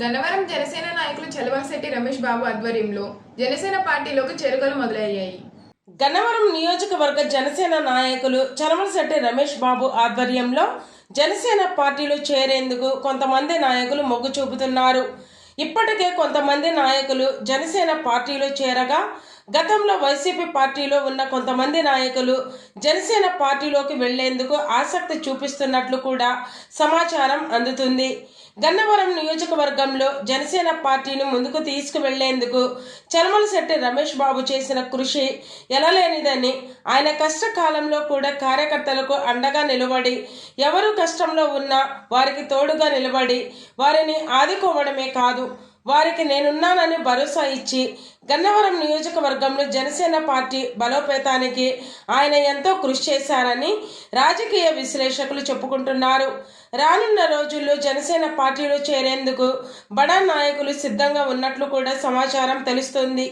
గన్నవరం జనసేన నాయకులు చలవాశెట్టి రమేష్ బాబు ఆధ్వర్యంలో జనసేన పార్టీలోకి చేరుకలు మొదలయ్యాయి. గన్నవరం నియోజకవర్గ జనసేన నాయకులు చలమలశెట్టి రమేష్ బాబు ఆధ్వర్యంలో జనసేన పార్టీలో చేరేందుకు కొంతమంది నాయకులు మొగ్గు చూపుతున్నారు. ఇప్పటికే కొంతమంది నాయకులు జనసేన పార్టీలో చేరగా గతంలో వైసీపీ పార్టీలో ఉన్న కొంతమంది నాయకులు జనసేన పార్టీలోకి వెళ్ళేందుకు ఆసక్తి చూపిస్తున్నట్లు కూడా సమాచారం అందుతుంది. గన్నవరం నియోజకవర్గంలో జనసేన పార్టీని ముందుకు తీసుకువెళ్ళేందుకు చలమలశెట్టి రమేష్ బాబు చేసిన కృషి ఎలలేనిదని ఆయన కష్టకాలంలో కూడా కార్యకర్తలకు అండగా నిలబడి ఎవరు కష్టంలో ఉన్నా వారికి తోడుగా నిలబడి వారిని ఆదుకోవడమే కాదు వారికి నేనున్నానని భరోసా ఇచ్చి గన్నవరం నియోజకవర్గంలో జనసేన పార్టీ బలోపేతానికి ఆయన ఎంతో కృషి చేశారని రాజకీయ విశ్లేషకులు చెప్పుకుంటున్నారు. రానున్న రోజుల్లో జనసేన పార్టీలో చేరేందుకు బడా నాయకులు సిద్ధంగా ఉన్నట్లు కూడా సమాచారం తెలుస్తుంది.